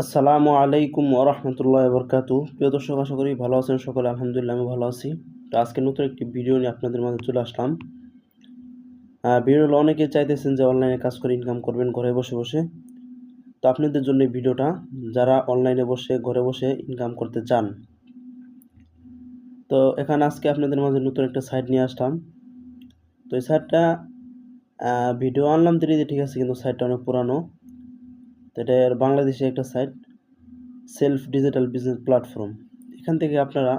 আসসালামু আলাইকুম ওরহমতুল্লাহ বরকাতু প্রিয় দর্শক, আশা করি ভালো আছেন সকলে। আলহামদুলিল্লাহ, আমি ভালো আছি। তো আজকে নতুন একটি ভিডিও নিয়ে আপনাদের মাঝে চলে আসলাম। ভিডিওগুলো অনেকে চাইতেছেন যে অনলাইনে কাজ করে ইনকাম করবেন, ঘরে বসে বসে। তো আপনাদের জন্য ভিডিওটা, যারা অনলাইনে বসে, ঘরে বসে ইনকাম করতে চান। তো এখানে আজকে আপনাদের মাঝে নতুন একটা সাইট নিয়ে আসলাম। তো এই সাইটটা ভিডিও আনলাম তিরিতে ঠিক আছে, কিন্তু সাইটটা অনেক পুরানো। তো এটা বাংলাদেশে একটা site self digital business platform এখান থেকে আপনারা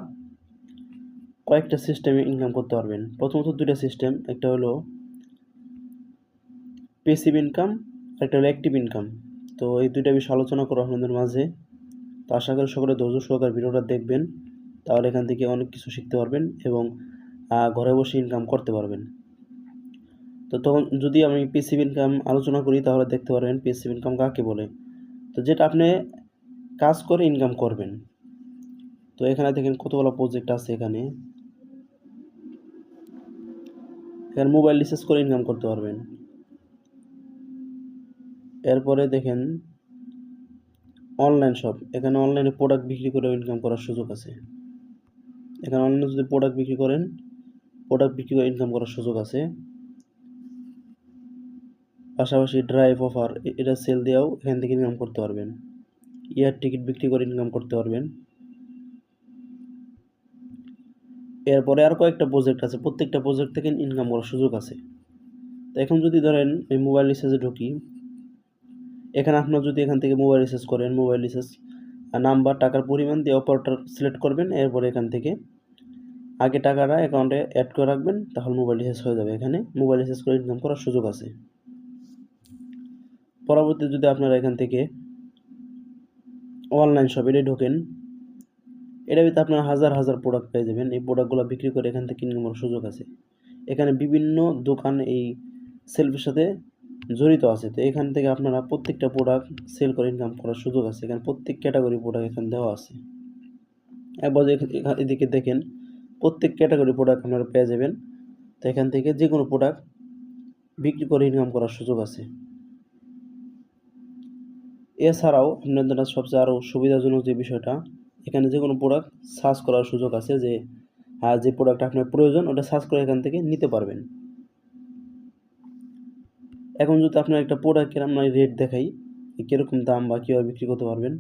কয়েকটা সিস্টেমে ইনকাম করতে পারবেন। প্রথমত দুইটা সিস্টেম একটা হলো পেসিভ ইনকাম একটা হলো অ্যাক্টিভ ইনকাম তো এই দুইটা বিষয় আলোচনা করো আপনাদের মাঝে। তো আশা করি সকলে ধৈর্য সহকার ভিডিওটা দেখবেন, তাহলে এখান থেকে অনেক কিছু শিখতে পারবেন এবং ঘরে বসে ইনকাম করতে পারবেন। তো তখন যদি আমি পেসিভ ইনকাম আলোচনা করি, তাহলে দেখতে পারবেন পেসিভ ইনকাম কাকে বলে। তো যেটা আপনি কাজ করে ইনকাম করবেন। তো এখানে দেখেন কতগুলো প্রজেক্ট আছে এখানে। এখানে মোবাইল রিচার্জ করে ইনকাম করতে পারবেন। এরপরে দেখেন অনলাইন শপ এখানে অনলাইনে প্রোডাক্ট বিক্রি করে ইনকাম করার সুযোগ আছে। এখানে অনলাইনে যদি প্রোডাক্ট বিক্রি করেন প্রোডাক্ট বিক্রি করে ইনকাম করার সুযোগ আছে। পাশাপাশি ড্রাইভ অফার এটা সেল দেওয়াও এখান থেকে ইনকাম করতে পারবেন। এয়ার টিকিট বিক্রি করে ইনকাম করতে পারবেন। এরপরে আর কয়েকটা প্রজেক্ট আছে, প্রত্যেকটা প্রজেক্ট থেকে ইনকাম করার সুযোগ আছে। তো এখন যদি ধরেন এই মোবাইল রিচার্জে ঢুকি, এখানে আপনার যদি এখান থেকে মোবাইল রিচার্জ করেন মোবাইল রিচার্জ নাম্বার টাকার পরিমাণ দিয়ে অপারেটর সিলেক্ট করবেন, এরপরে এখান থেকে আগে টাকাটা অ্যাকাউন্টে অ্যাড করে রাখবেন, তাহলে মোবাইল রিচার্জ হয়ে যাবে। এখানে মোবাইল রিচার্জ করে ইনকাম করার সুযোগ আছে। পরবর্তী যদি আপনারা এখান থেকে অনলাইন শপ এটাই ঢোকেন এটা ভিতরে আপনারা হাজার হাজার প্রোডাক্ট পেয়ে যাবেন। এই প্রোডাক্টগুলো বিক্রি করে এখান থেকে করার সুযোগ আছে। এখানে বিভিন্ন দোকান এই সেলফের সাথে জড়িত আছে। তো এখান থেকে আপনারা প্রত্যেকটা প্রোডাক্ট সেল করে ইনকাম করার সুযোগ আছে। এখানে প্রত্যেক ক্যাটাগরি প্রোডাক্ট এখানে দেওয়া আছে। একবার এদিকে দেখেন, প্রত্যেক ক্যাটাগরি প্রোডাক্ট আপনারা পেয়ে যাবেন। তো এখান থেকে যে কোনো প্রোডাক্ট বিক্রি করে ইনকাম করার সুযোগ আছে। এছাড়াও আপনাদের সবচেয়ে আরও সুবিধাজনক যে বিষয়টা, এখানে যে কোনো প্রোডাক্ট সার্চ করার সুযোগ আছে যে হ্যাঁ যে প্রোডাক্ট আপনার প্রয়োজন, ওটা সার্চ করে এখান থেকে নিতে পারবেন। এখন যদি আপনার একটা প্রোডাক্টের আমরা রেট দেখাই, কীরকম দাম বা কীভাবে বিক্রি করতে পারবেন।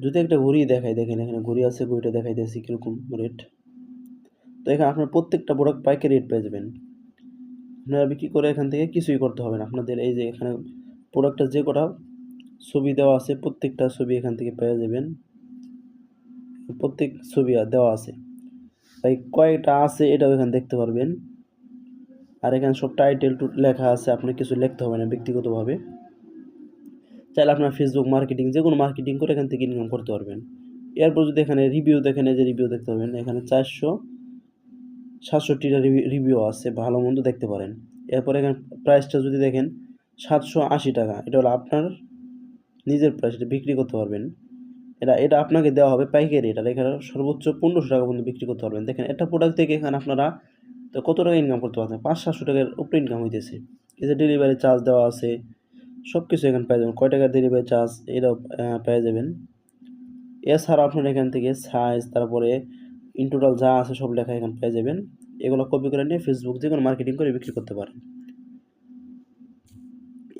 যদি একটা ঘড়ি দেখাই, দেখেন এখানে ঘড়ি আছে, ঘড়িটা দেখাই দিয়েছি কীরকম রেট তো এখানে আপনার প্রত্যেকটা প্রোডাক্ট পাইকারি রেট পেয়ে যাবেন। আপনারা বিক্রি করে এখান থেকে কিছুই করতে হবে না। আপনাদের এই যে এখানে প্রোডাক্টের যে কটা ছবি দেওয়া আছে, প্রত্যেকটা ছবি এখান থেকে পেয়ে যাবেন। প্রত্যেক ছবি দেওয়া আছে। তাই কয়টা আছে এটাও এখানে দেখতে পারবেন। আর এখানে সব টাইটেল টু লেখা আছে আপনি কিছু লিখতে হবে না ব্যক্তিগতভাবে। চাইলে আপনার ফেসবুক মার্কেটিং যে কোনো মার্কেটিং করে এখান থেকে ইনকাম করতে পারবেন। এরপর যদি এখানে রিভিউ দেখেন যে রিভিউ দেখতে পারবেন, এখানে চারশো সাতষট্টিটা রিভিউ আছে, ভালো মন্দ দেখতে পারেন। এরপর এখানে প্রাইসটা যদি দেখেন সাতশো আশি টাকা। এটা হলো আপনার নিজের প্রাইস এটা বিক্রি করতে পারবেন। এটা এটা আপনাকে দেওয়া হবে পাইকারি এটা এখানে সর্বোচ্চ পনেরোশো টাকা পর্যন্ত বিক্রি করতে পারবেন। দেখেন, একটা প্রোডাক্ট থেকে এখানে আপনারা তো কত টাকা ইনকাম করতে পারছেন? পাঁচ সাতশো টাকার উপরে ইনকাম হইতেছে। যে ডেলিভারি চার্জ দেওয়া আছে সব কিছু এখানে পেয়ে যাবেন। কয় টাকার ডেলিভারি চার্জ এটাও পেয়ে যাবেন। এছাড়া আপনারা এখান থেকে সাইজ তারপরে ইন টোটাল যা আছে সব লেখা এখানে পেয়ে যাবেন। এগুলো কপি করে নিয়ে ফেসবুক যে কোনো মার্কেটিং করে বিক্রি করতে পারেন।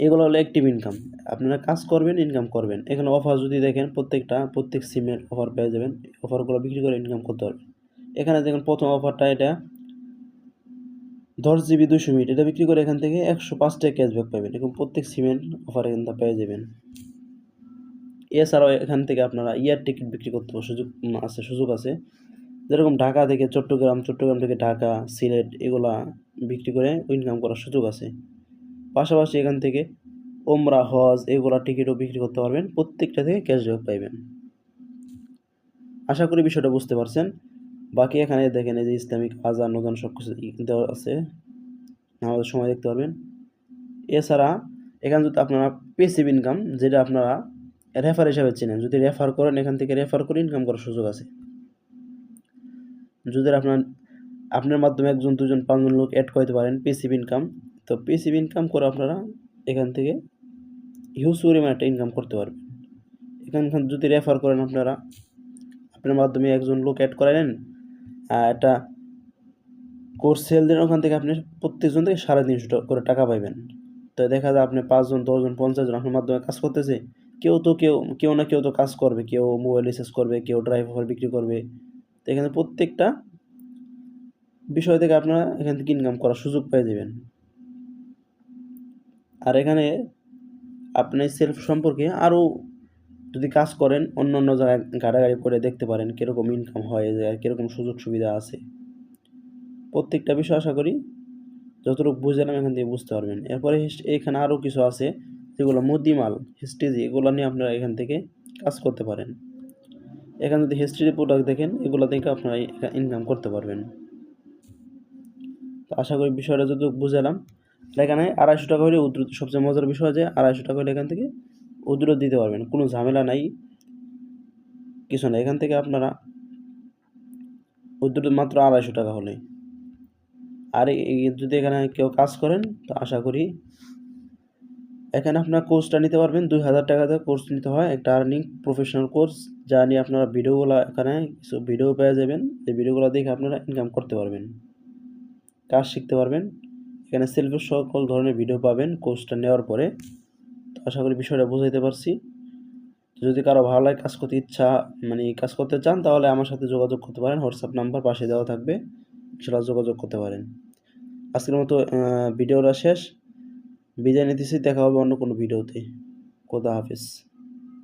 এগুলো হলো অ্যাক্টিভ ইনকাম আপনারা কাজ করবেন ইনকাম করবেন। এখানে অফার যদি দেখেন, প্রত্যেকটা, প্রত্যেক সিমের অফার পেয়ে যাবেন। অফারগুলো বিক্রি করে ইনকাম করতে পারবেন। এখানে দেখেন প্রথম অফারটা এটা দশ জিবি দুশো মিনিট। এটা বিক্রি করে এখান থেকে একশো পাঁচ টাকা ক্যাশব্যাক পাবেন। এরকম প্রত্যেক সিমের অফার এখান থেকে পেয়ে যাবেন। এছাড়াও এখান থেকে আপনারা ইয়ার টিকিট বিক্রি করতে সুযোগ আছে সুযোগ আছে। যেরকম ঢাকা থেকে চট্টগ্রাম চট্টগ্রাম থেকে ঢাকা, সিলেট, এগুলা বিক্রি করে ইনকাম করার সুযোগ আছে। পাশাপাশি এখান থেকে ওমরা, হজ, এগুলা টিকিটও বিক্রি করতে পারবেন। প্রত্যেকটা থেকে ক্যাশব্যাক পাইবেন। আশা করি বিষয়টা বুঝতে পারছেন। বাকি এখানে দেখেন এই যে ইসলামিক আজান নজান সব কিছু দেওয়া আছে। আমাদের সময় দেখতে পারবেন। এছাড়া এখানে যদি আপনারা পেসিভ ইনকাম যেটা আপনারা রেফার হিসাবে চেনেন, যদি রেফার করেন, এখান থেকে রেফার করে ইনকাম করার সুযোগ আছে। যদি আপনার আপনার মাধ্যমে একজন, দুজন, পাঁচজন লোক অ্যাড করতে পারেন পেসিভ ইনকাম তো পেসিভ ইনকাম করে আপনারা এখান থেকে হিউজ পরিমাণ একটা ইনকাম করতে পারবেন। এখান যদি রেফার করেন আপনারা, আপনার মাধ্যমে একজন লোক অ্যাড করালেন আর একটা কোর্স সেল দিন, ওখান থেকে আপনি প্রত্যেকজন থেকে সাড়ে তিনশো করে টাকা পাইবেন। তো দেখা যায় আপনি পাঁচজন, দশজন পঞ্চাশজন আপনার মাধ্যমে কাজ করতেছে, কেউ তো কেউ কেউ না কেউ তো কাজ করবে, কেউ মোবাইল রিচার্জ করবে, কেউ ড্রাইভ অফার বিক্রি করবে। তো এখানে প্রত্যেকটা বিষয় থেকে আপনারা এখান থেকে ইনকাম করার সুযোগ পেয়ে যাবেন। আর এখানে আপনি সেলফ সম্পর্কে আরও যদি কাজ করেন, অন্য অন্য জায়গায় গাড়াগাড়ি করে দেখতে পারেন কীরকম ইনকাম হয়, যে কীরকম সুযোগ সুবিধা আছে। প্রত্যেকটা বিষয় আশা করি যতটুকু বুঝলাম এখান থেকে বুঝতে পারবেন। এরপরে এখানে আরও কিছু আছে, যেগুলো মুদিমাল হিস্ট্রিজি এগুলো নিয়ে আপনারা এখান থেকে কাজ করতে পারেন। এখানে যদি হিস্ট্রি প্রোডাক্ট দেখেন, এগুলো থেকে আপনারা ইনকাম করতে পারবেন। তো আশা করি বিষয়টা যদি বুঝালাম এখানে আড়াইশো টাকা হলে উদ্রুত, সবচেয়ে মজার বিষয় যে আড়াইশো টাকা হলে এখান থেকে উদ্রুত দিতে পারবেন, কোনো ঝামেলা নাই। কিছু না এখান থেকে আপনারা উদ্রুত মাত্র আড়াইশো টাকা হলে আর যদি এখানে কেউ কাজ করেন, তো আশা করি এখানে আপনার কোর্সটা নিতে পারবেন, দুই হাজার টাকাতে কোর্স নিতে হয়, একটা আর্নিং প্রফেশনাল কোর্স যা নিয়ে আপনারা ভিডিওগুলো এখানে কিছু ভিডিও পেয়ে যাবেন, এই ভিডিওগুলো দেখে আপনারা ইনকাম করতে পারবেন, কাজ শিখতে পারবেন। এখানে সেলফের সকল ধরনের ভিডিও পাবেন কোর্সটা নেওয়ার পরে। তো আশা করি বিষয়টা বুঝাইতে পারছি। যদি কারও ভালো লাগে, কাজ করতে ইচ্ছা মানে কাজ করতে চান, তাহলে আমার সাথে যোগাযোগ করতে পারেন। হোয়াটসঅ্যাপ নাম্বার পাশে দেওয়া থাকবে। সেটা যোগাযোগ করতে পারেন। আজকের মতো ভিডিওটা শেষ। বিদায় নিতেছি, দেখা হবে অন্য কোনো ভিডিওতে খোদা হাফিজ।